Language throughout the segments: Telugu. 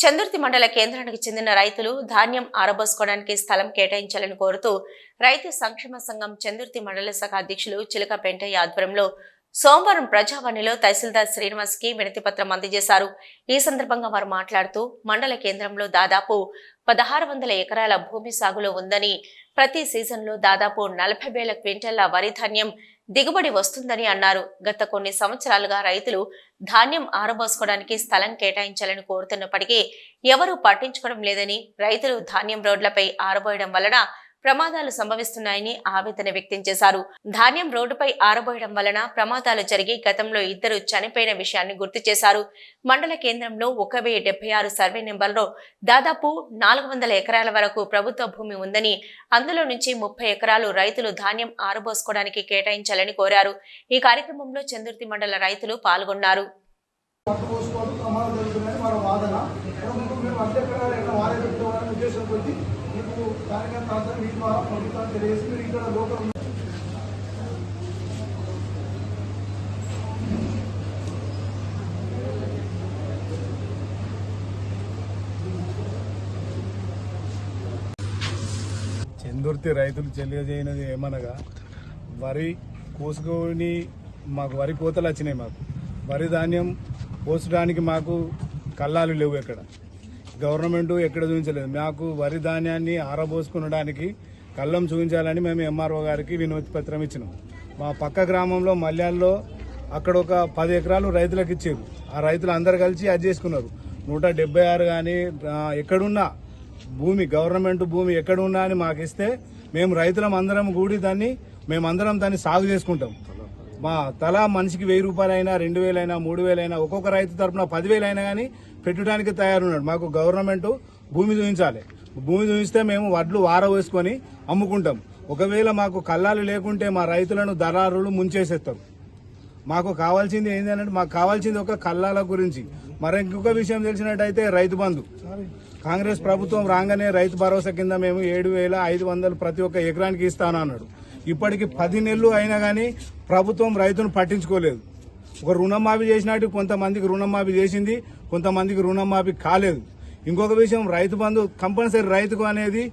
చందుర్తి మండల కేంద్రానికి చెందిన రైతులు ధాన్యం ఆరబోసుకోవడానికి స్థలం కేటాయించాలని కోరుతూ రైతు సంక్షేమ సంఘం చందుర్తి మండల శాఖ అధ్యక్షులు చిలక పెంటయ్య ఆధ్వర్యంలో సోమవారం ప్రజావాణిలో తహసీల్దార్ శ్రీనివాస్కి వినతి పత్రం అందజేశారు. ఈ సందర్భంగా వారు మాట్లాడుతూ మండల కేంద్రంలో దాదాపు పదహారు వందల ఎకరాల భూమి సాగులో ఉందని ప్రతి సీజన్లో దాదాపు నలభై వేల క్వింటల్ల వరి ధాన్యం దిగుబడి వస్తుందని అన్నారు. గత కొన్ని సంవత్సరాలుగా రైతులు ధాన్యం ఆరబోసుకోవడానికి స్థలం కేటాయించాలని కోరుతున్నప్పటికీ ఎవరూ పట్టించుకోవడం లేదని రైతులు ధాన్యం రోడ్లపై ఆరబోయడం వలన ప్రమాదాలు సంభవిస్తున్నాయని ఆవేదన వ్యక్తం చేశారు. ధాన్యం రోడ్డుపై ఆరబోయడం వలన ప్రమాదాలు జరిగి గతంలో ఇద్దరు చనిపోయిన విషయాన్ని గుర్తు చేశారు. మండల కేంద్రంలో ఒక వెయ్యి డెబ్బై ఆరు సర్వే నెంబర్లో దాదాపు నాలుగు వందల ఎకరాల వరకు ప్రభుత్వ భూమి ఉందని అందులో నుంచి ముప్పై ఎకరాలు రైతులు ధాన్యం ఆరబోసుకోవడానికి కేటాయించాలని కోరారు. ఈ కార్యక్రమంలో చందుర్తి మండల రైతులు పాల్గొన్నారు. ప్రమాదం జరుగుతుందని వాదన. ముందు మీ ద్వారా ప్రభుత్వాన్ని తెలియజేసి మీరు ఇక్కడ లోకల్ చందుర్తి రైతులు తెలియజేయనది ఏమనగా వరి కోసుకొని మాకు వరి కోతలు వచ్చినాయి మాకు. వరి ధాన్యం కోసడానికి మాకు కల్లాలు లేవు ఎక్కడ. గవర్నమెంట్ ఎక్కడ చూపించలేదు. మాకు వరి ధాన్యాన్ని ఆరబోసుకునడానికి కళ్ళం చూపించాలని మేము ఎంఆర్ఓ గారికి వినోతి పత్రం ఇచ్చినాం. మా పక్క గ్రామంలో మల్యాల్లో అక్కడ ఒక పది ఎకరాలు రైతులకు ఇచ్చారు. ఆ రైతులు అందరు కలిసి అది చేసుకున్నారు. నూట డెబ్బై ఆరు కానీ ఎక్కడున్నా భూమి గవర్నమెంట్ భూమి ఎక్కడ ఉన్నా అని మాకు ఇస్తే మేము రైతులం అందరం కూడి దాన్ని మేమందరం దాన్ని సాగు చేసుకుంటాం. మా తలా మనిషికి వెయ్యి రూపాయలైనా రెండు వేలైనా మూడు వేలైనా ఒక్కొక్క రైతు తరపున పదివేలైనా కానీ పెట్టడానికి తయారున్నాడు. మాకు గవర్నమెంట్ భూమి చూపించాలి భూమి చూపిస్తే మేము వడ్లు వార వేసుకొని అమ్ముకుంటాం. ఒకవేళ మాకు కల్లాలు లేకుంటే మా రైతులను దళారులు ముంచేసేస్తారు. మాకు కావాల్సింది ఏంటంటే మాకు కావాల్సింది ఒక కళ్ళాల గురించి. మరి ఇంకొక విషయం తెలిసినట్టయితే రైతు బంధు. కాంగ్రెస్ ప్రభుత్వం రాగానే రైతు భరోసా కింద మేము ఏడు వేల ఐదు వందలు ప్రతి ఒక్క ఎకరానికి ఇస్తాను అన్నాడు ఇప్పటికి పది నెలలు అయినా కానీ ప్రభుత్వం రైతును పట్టించుకోలేదు. ఒక రుణమాఫీ చేసినట్టు కొంతమందికి రుణమాఫీ చేసింది కొంతమందికి రుణమాఫీ కాలేదు. ఇంకొక విషయం రైతు బంధు కంపల్సరీ రైతుకు అనేది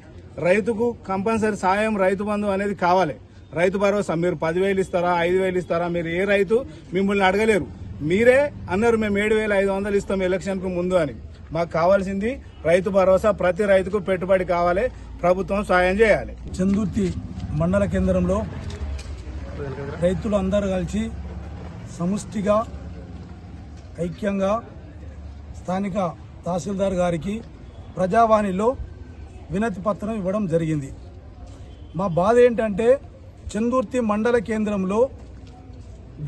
రైతుకు కంపల్సరీ సాయం రైతు బంధు అనేది కావాలి. రైతు భరోసా మీరు పదివేలు ఇస్తారా ఐదు వేలు ఇస్తారా మీరు ఏ రైతు మిమ్మల్ని అడగలేరు. మీరే అన్నారు మేము ఏడు వేల ఐదు వందలు ఇస్తాం ఎలక్షన్కు ముందు అని. మాకు కావాల్సింది రైతు భరోసా ప్రతి రైతుకు పెట్టుబడి కావాలి ప్రభుత్వం సాయం చేయాలి. చందుర్తి మండల కేంద్రంలో రైతులు అందరూ కలిసి సముష్టిగా ఐక్యంగా స్థానిక తహసీల్దార్ గారికి ప్రజావాణిలో వినతి పత్రం ఇవ్వడం జరిగింది. మా బాధ ఏంటంటే చందుర్తి మండల కేంద్రంలో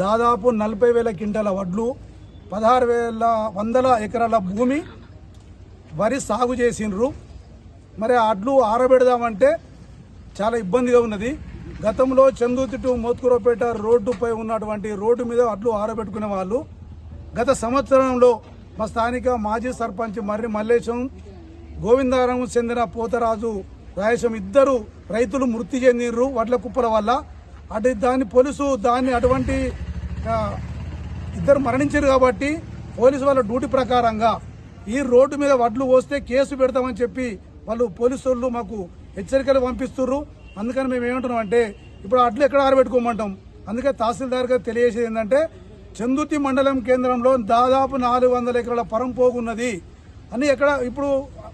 దాదాపు నలభై వేల క్వింటాల వడ్లు పదహారు వేల వందల ఎకరాల భూమి వరి సాగు చేసిండ్రు. మరి ఆ అడ్లు ఆరబెడదామంటే చాలా ఇబ్బందిగా ఉన్నది. గతంలో చందుతిట్టు మోత్కూరపేట రోడ్డుపై ఉన్నటువంటి రోడ్డు మీద అడ్లు ఆరబెట్టుకునే వాళ్ళు గత సంవత్సరంలో మా స్థానిక మాజీ సర్పంచ్ మర్రి మల్లేశం గోవిందారం చెందిన పోతరాజు రాయశం ఇద్దరు రైతులు మృతి చెందినరు వడ్ల కుప్పల వల్ల. అటు దాన్ని పోలీసు దాన్ని అటువంటి ఇద్దరు మరణించారు కాబట్టి పోలీసు వాళ్ళ డ్యూటీ ప్రకారంగా ఈ రోడ్డు మీద వడ్లు పోస్తే కేసు పెడతామని చెప్పి వాళ్ళు పోలీసు మాకు హెచ్చరికలు పంపిస్తుర్రు. అందుకని మేము ఏమంటున్నాం అంటే ఇప్పుడు అడ్లు ఎక్కడ ఆరబెట్టుకోమంటాం? అందుకే తహసీల్దార్ గారు తెలియజేసేది ఏంటంటే చందుర్తి మండలం కేంద్రంలో దాదాపు నాలుగు వందల ఎకరాల పరం పోగున్నది. అని ఎక్కడ ఇప్పుడు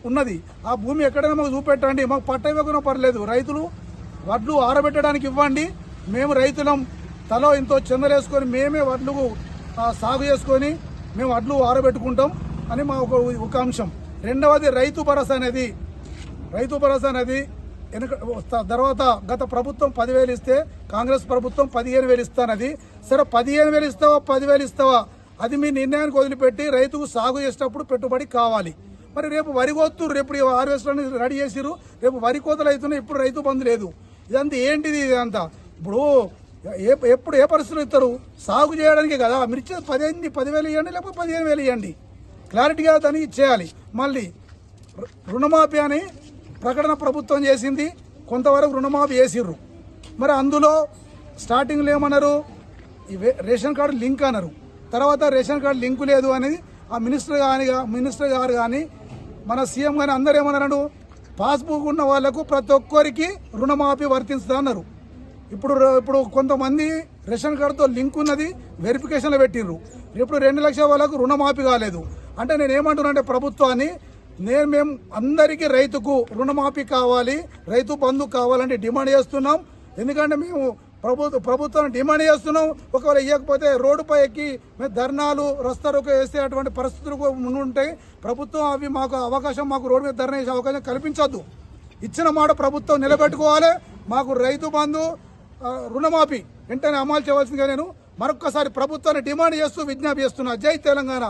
ఉన్నది. ఆ భూమి ఎక్కడైనా మాకు చూపెట్టండి. మాకు పట్ట ఇవ్వకుండా పర్లేదు. రైతులు వడ్లు ఆరబెట్టడానికి ఇవ్వండి. మేము రైతులం. తలో ఇంతో చందలేసుకొని మేమే వడ్లు సాగు చేసుకొని మేము వడ్లు ఆరబెట్టుకుంటాం అని మా ఒక ఒక అంశం రెండవది రైతు భరోసా అనేది రైతు భరోసా అనేది వెనుక తర్వాత గత ప్రభుత్వం పదివేలు ఇస్తే కాంగ్రెస్ ప్రభుత్వం పదిహేను వేలు ఇస్తానది సరే పదిహేను వేలు ఇస్తావా పదివేలు ఇస్తావా? అది మీ నిర్ణయానికి వదిలిపెట్టి రైతుకు సాగు చేసేటప్పుడు పెట్టుబడి కావాలి. మరి రేపు వరి కోతురు రేపు హార్వెస్టర్ని రెడీ చేసిరు రేపు వరి కోతలు అవుతున్నాయి ఇప్పుడు రైతు బంధు లేదు. ఇదంతా ఏంటిది ఇదంతా? ఇప్పుడు ఏ ఎప్పుడు ఏ పరిస్థితులు ఇస్తారు? సాగు చేయడానికి కదా. మిర్చి పదిహేను పదివేలు ఇవ్వండి లేకపోతే పదిహేను వేలు ఇవ్వండి. క్లారిటీగా దాన్ని చేయాలి మళ్ళీ రుణమాఫీ అని ప్రకటన ప్రభుత్వం చేసింది కొంతవరకు రుణమాఫీ చేసిర్రు. మరి అందులో స్టార్టింగ్లో ఏమన్నారు? రేషన్ కార్డు లింక్ అన్నారు. తర్వాత రేషన్ కార్డు లింకు లేదు అనేది ఆ మినిస్టర్ కానీ మినిస్టర్ గారు కానీ మన సీఎం కానీ అందరూ ఏమన్నాడు పాస్బుక్ ఉన్న వాళ్ళకు ప్రతి ఒక్కరికి రుణమాఫీ వర్తిస్తుంది అన్నారు. ఇప్పుడు ఇప్పుడు కొంతమంది రేషన్ కార్డుతో లింక్ ఉన్నది వెరిఫికేషన్లో పెట్టిర్రు. ఇప్పుడు రెండు లక్షల వాళ్ళకు రుణమాఫీ కాలేదు. అంటే నేను ఏమంటున్నా అంటే ప్రభుత్వాన్ని నేను మేము అందరికీ రైతుకు రుణమాఫీ కావాలి రైతు బంధు కావాలంటే డిమాండ్ చేస్తున్నాం. ఎందుకంటే మేము ప్రభుత్వ ప్రభుత్వం డిమాండ్ చేస్తున్నాం. ఒకవేళ ఇవ్వకపోతే రోడ్డుపై ఎక్కి మేము ధర్నాలు రస్తారోకు వేసేటువంటి పరిస్థితులు ముందు ఉంటాయి ప్రభుత్వం అవి మాకు అవకాశం మాకు రోడ్డు మీద ధర్నా చేసే అవకాశం కల్పించొద్దు. ఇచ్చిన మాట ప్రభుత్వం నిలబెట్టుకోవాలి. మాకు రైతు బంధు రుణమాఫీ వెంటనే అమలు చేయవలసిందిగా నేను మరొక్కసారి ప్రభుత్వాన్ని డిమాండ్ చేస్తూ విజ్ఞాపి చేస్తున్నా. జై తెలంగాణ.